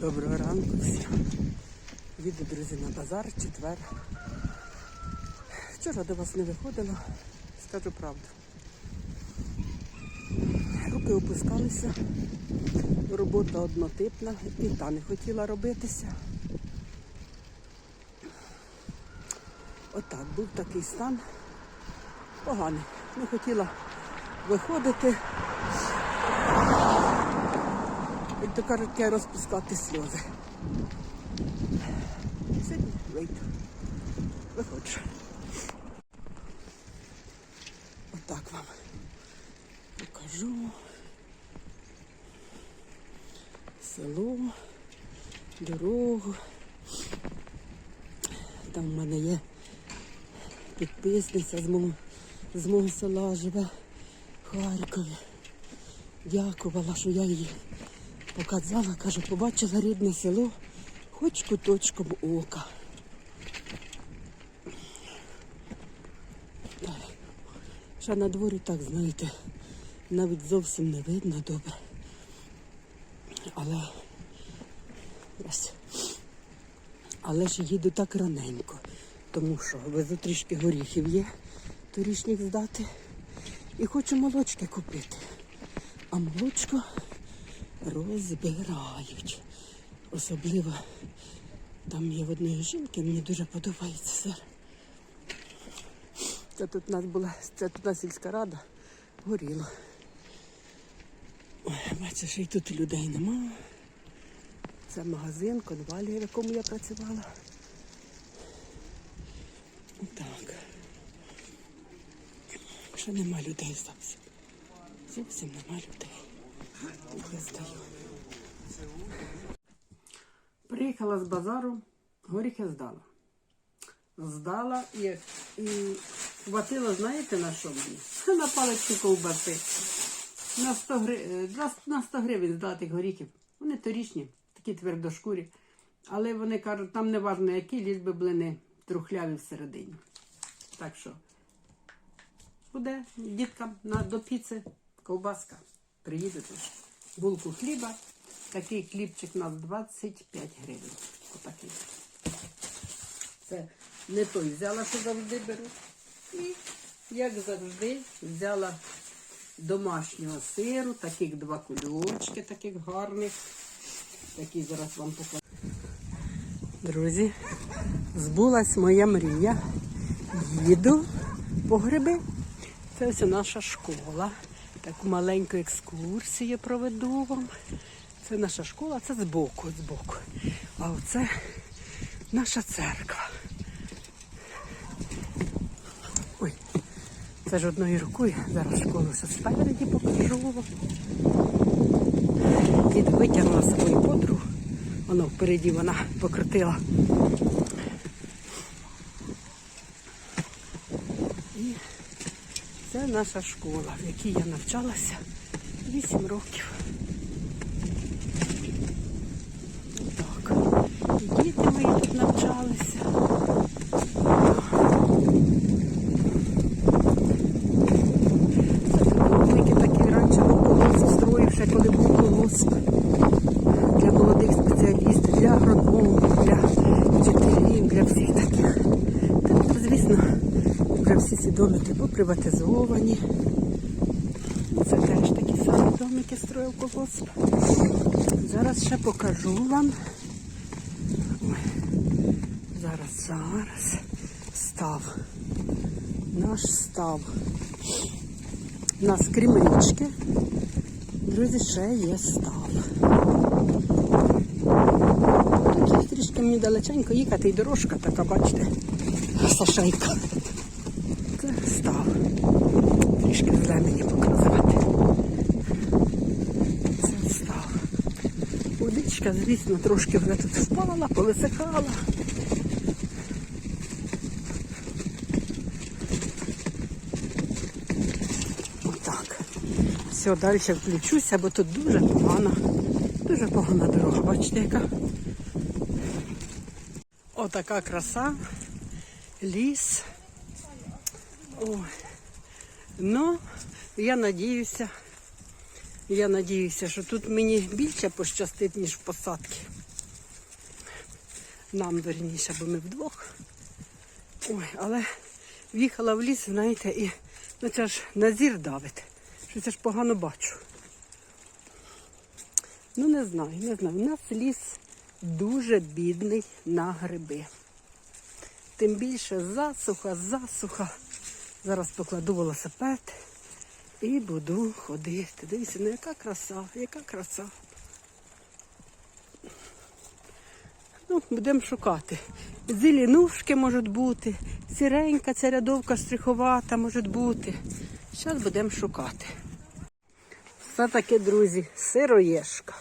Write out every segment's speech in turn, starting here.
Доброго ранку всім. Їду, друзі, на базар, четвер. Вчора до вас не виходила, скажу правду. Руки опускалися, робота однотипна, і та не хотіла робитися. Отак, був такий стан поганий. Не хотіла виходити. Як то кажуть, я розпускати сльози. Сьогодні вийду. Виходжу. Отак вам покажу. Село, дорогу. Там в мене є підписниця з мого, з мого села живе в Харкові. Дякувала, що я її показала, каже, побачила рідне село, хоч куточком ока. Ще на дворі так, знаєте, навіть зовсім не видно добре. Але. Але ж їду так раненько, тому що везу трішки горіхів є, торішніх здати. І хочу молочки купити. А молочко розбирають. Особливо там є в одної жінки, мені дуже подобається сир. Це тут у нас була, це тут у нас сільська рада, горіло. Ой, бачиш, і тут людей нема. Це магазин, конвалія, в якому я працювала. Так. Ще нема людей зовсім. Зовсім нема людей. Приїхала з базару, горіхи здала. Здала і, і хватило, знаєте, на що мені? На паличку ковбаси. На 100, гри... на- на 100 гривень здати горіхів. Вони торічні, такі твердошкурі. Але вони кажуть, там не важливо які, ліж би блини трухляві всередині. Так що буде діткам на до піци ковбаска. Приїдете. Булку хліба. Такий хлібчик у нас 25 гривень. Отакий. Це не той взяла, що завжди беру. І, як завжди, взяла домашнього сиру, таких два кульочки, таких гарних. Такі зараз вам покладу. Друзі, збулась моя мрія. Їду по гриби. Це ось наша школа. Таку маленьку екскурсію проведу вам. Це наша школа, це збоку, збоку. А оце наша церква. Ой, це ж одною рукою. Зараз школу все спереді покажу вам. Дід витягнула свою подругу. Воно впереді вона покрутила. І це наша школа, в якій я навчалася 8 років. Так. Діти мої тут навчалися. Це великий такий раніше колос строїв, ще коли був колос для молодих спеціалістів, для агрономів, для вчителів, для всіх таких. Тепер, звісно, вже всі ці домики поприватизовані. Це теж такі самі домики строїв колгосп. Зараз ще покажу вам. Зараз, зараз. Став. Наш став. У нас крімички. Друзі, ще є став. Трішки мені далеченько їхати і дорожка така, бачите, сашейка. Став. Трішки зелені показувати. Це став. Водичка, звісно, трошки вже тут впала, повисихала. Отак. Все, далі включуся, бо тут дуже погана, дуже погана дорога. Бачите, яка? Отака краса, ліс. Ой. Ну, я надіюся, я надіюся, що тут мені більше пощастить, ніж в посадці. Нам верніше, бо ми вдвох. Ой, але в'їхала в ліс, знаєте, і ну це ж назір давить. Що це ж погано бачу. Ну, не знаю, не знаю. У нас ліс дуже бідний на гриби. Тим більше засуха, засуха. Зараз покладу велосипед і буду ходити. Дивіться, ну яка краса, яка краса. Ну, будемо шукати. Зеленушки можуть бути, сіренька ця рядовка штриховата може бути. Зараз будемо шукати. Все таки, друзі, сироєшка.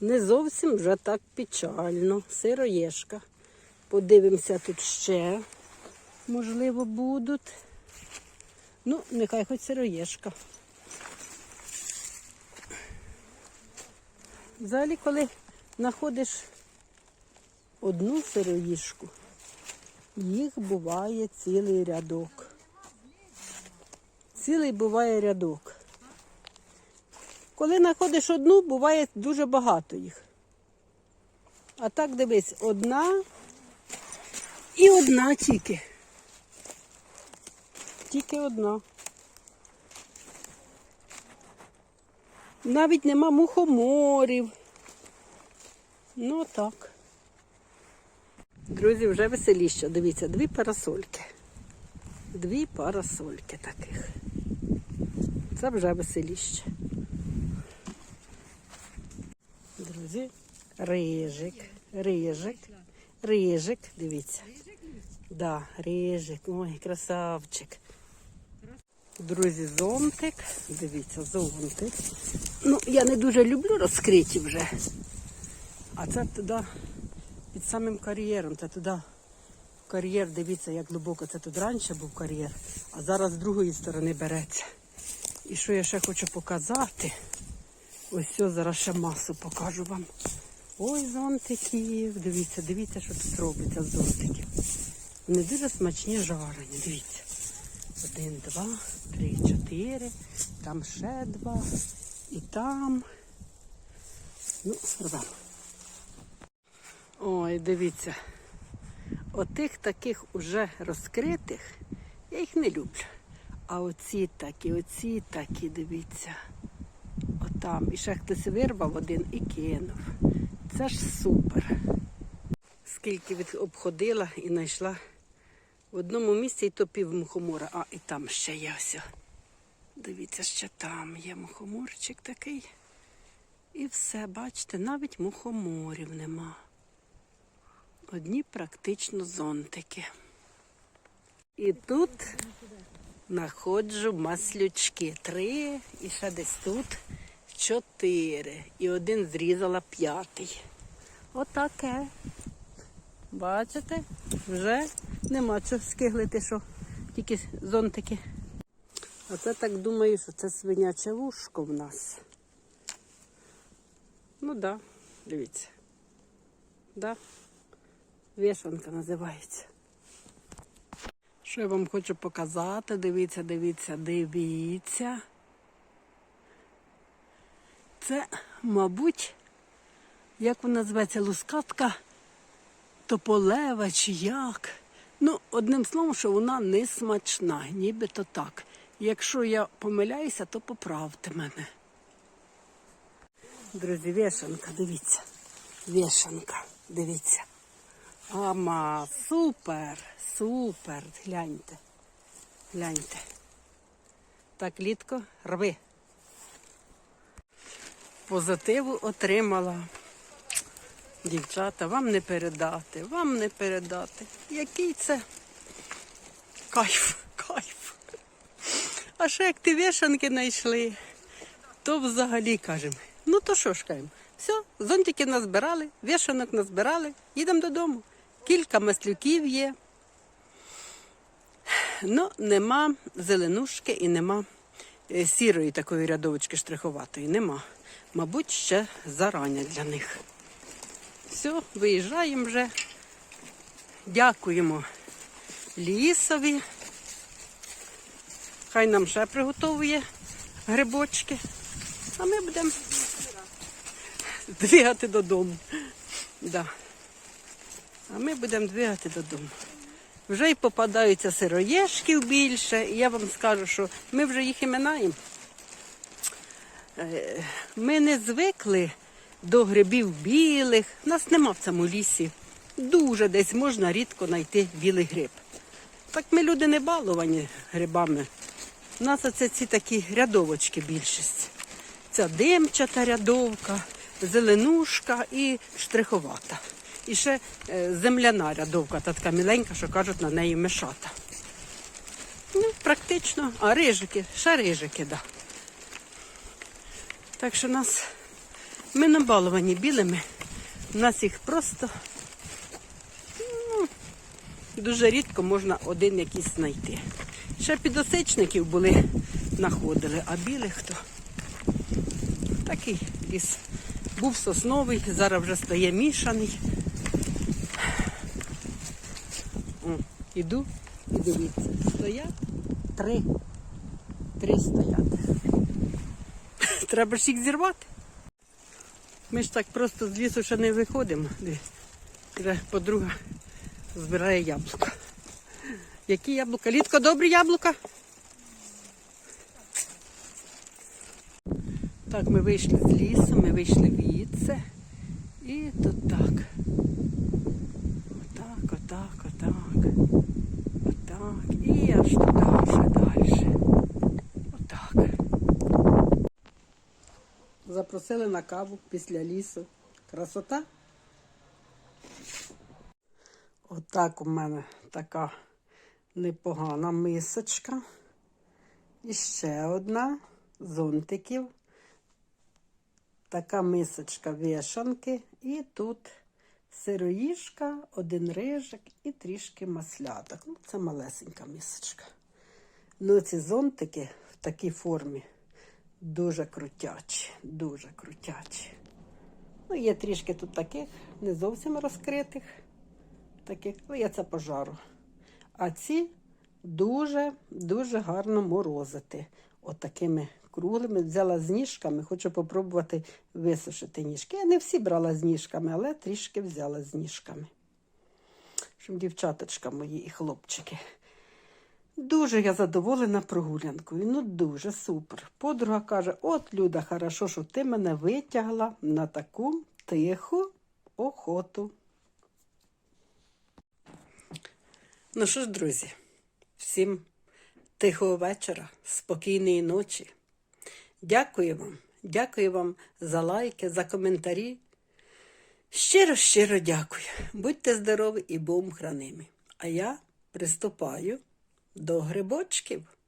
Не зовсім вже так печально. Сироєшка. Подивимося тут ще. Можливо, будуть. Ну, нехай хоч сироєшка. Взагалі, коли знаходиш одну сироїшку, їх буває цілий рядок. Цілий буває рядок. Коли знаходиш одну, буває дуже багато їх. А так дивись, одна і одна тільки. Тільки одна. Навіть нема мухоморів. Ну так. Друзі, вже веселіше. Дивіться, дві парасольки. Дві парасольки таких. Це вже веселіще. Друзі, рижик, рижик, рижик, дивіться. Да, рижик, ой, красавчик. Друзі, зонтик, дивіться, зонтик. Ну, я не дуже люблю розкриті вже. А це туди, під самим кар'єром, це туди кар'єр, дивіться, як глибоко це тут раніше був кар'єр, а зараз з другої сторони береться. І що я ще хочу показати? Ось все, зараз ще масу покажу вам. Ой, зонтиків. Дивіться, дивіться, що тут робиться з зонтиків. Вони дуже смачні жарені, дивіться. Один, два, три, чотири. Там ще два. І там. Ну, продам. Ой, дивіться. Отих таких уже розкритих, я їх не люблю. А оці такі, оці такі, дивіться. Отам. І ще хтось вирвав один і кинув. Це ж супер. Скільки обходила і знайшла в одному місці і то пів мухомора, а і там ще є все. Дивіться, ще там є мухоморчик такий. І все, бачите, навіть мухоморів нема. Одні практично зонтики. І тут знаходжу маслючки. Три і ще десь тут чотири. І один зрізала п'ятий. Отаке. Бачите? Вже нема чого скиглити, що тільки зонтики. А це так думаю, що це свиняче вушко в нас. Ну так, да, дивіться. Да. Вішанка називається. Що я вам хочу показати? Дивіться, дивіться, дивіться. Це, мабуть, як вона називається, лускатка тополева чи як. Ну, одним словом, що вона не смачна, нібито так. Якщо я помиляюся, то поправте мене. Друзі, вішанка, дивіться. Вішанка, дивіться. Ама, супер, супер. Гляньте. Гляньте. Так, літко, рви. Позитиву отримала. Дівчата, вам не передати, вам не передати. Який це кайф, кайф. А ще як ти вішанки знайшли, то взагалі кажемо, ну то що ж кажемо, все, зонтики назбирали, вішанок назбирали, їдемо додому. Кілька маслюків є. Ну, нема зеленушки і нема е, сірої такої рядовочки штриховатої. Нема. Мабуть, ще зарання для них. Все, виїжджаємо вже. Дякуємо лісові. Хай нам ще приготовує грибочки. А ми будемо двигати додому. Да. А ми будемо двигати додому. Вже й попадаються сироєшків більше. І я вам скажу, що ми вже їх і. Е, Ми не звикли до грибів білих. Нас нема в цьому лісі. Дуже десь можна рідко знайти білий гриб. Так ми люди не баловані грибами. У нас оце ці такі рядовочки більшість. Ця димчата рядовка, зеленушка і штриховата. І ще е, земляна рядовка, та така міленька, що кажуть на неї мешата. Ну, практично, а рижики, ще рижики, да. Так що нас ми набаловані білими. У нас їх просто ну, дуже рідко можна один якийсь знайти. Ще підосичників були, знаходили, а білих то такий ліс. Був сосновий, зараз вже стає мішаний. О, іду і дивіться, стоять три. Три стоять. Треба ж їх зірвати. Ми ж так просто з лісу ще не виходимо. Вже подруга збирає яблука. Які яблука? Літко, добрі яблука? Так, ми вийшли з лісу, ми вийшли звідси. І тут так. Отак, отак, отак. Отак. І аж туди вже далі. Отак. Запросили на каву після лісу. Красота. Отак у мене така непогана мисочка. І ще одна зонтиків. Така мисочка вішанки. І тут сироїжка, один рижик і трішки масляток. Ну, це малесенька мисочка. Ну, ці зонтики в такій формі дуже крутячі, дуже крутячі. Ну, є трішки тут таких, не зовсім розкритих, таких, ну, я це пожару. А ці дуже-дуже гарно морозити. Отакими круглими. Взяла з ніжками, хочу попробувати висушити ніжки. Я не всі брала з ніжками, але трішки взяла з ніжками. Щоб дівчаточка мої і хлопчики. Дуже я задоволена прогулянкою. Ну, дуже супер. Подруга каже: от, Люда, хорошо, що ти мене витягла на таку тиху охоту. Ну що ж, друзі, всім тихого вечора, спокійної ночі. Дякую вам, дякую вам за лайки, за коментарі. Щиро, щиро дякую. Будьте здорові і Богом хранимі. А я приступаю до грибочків.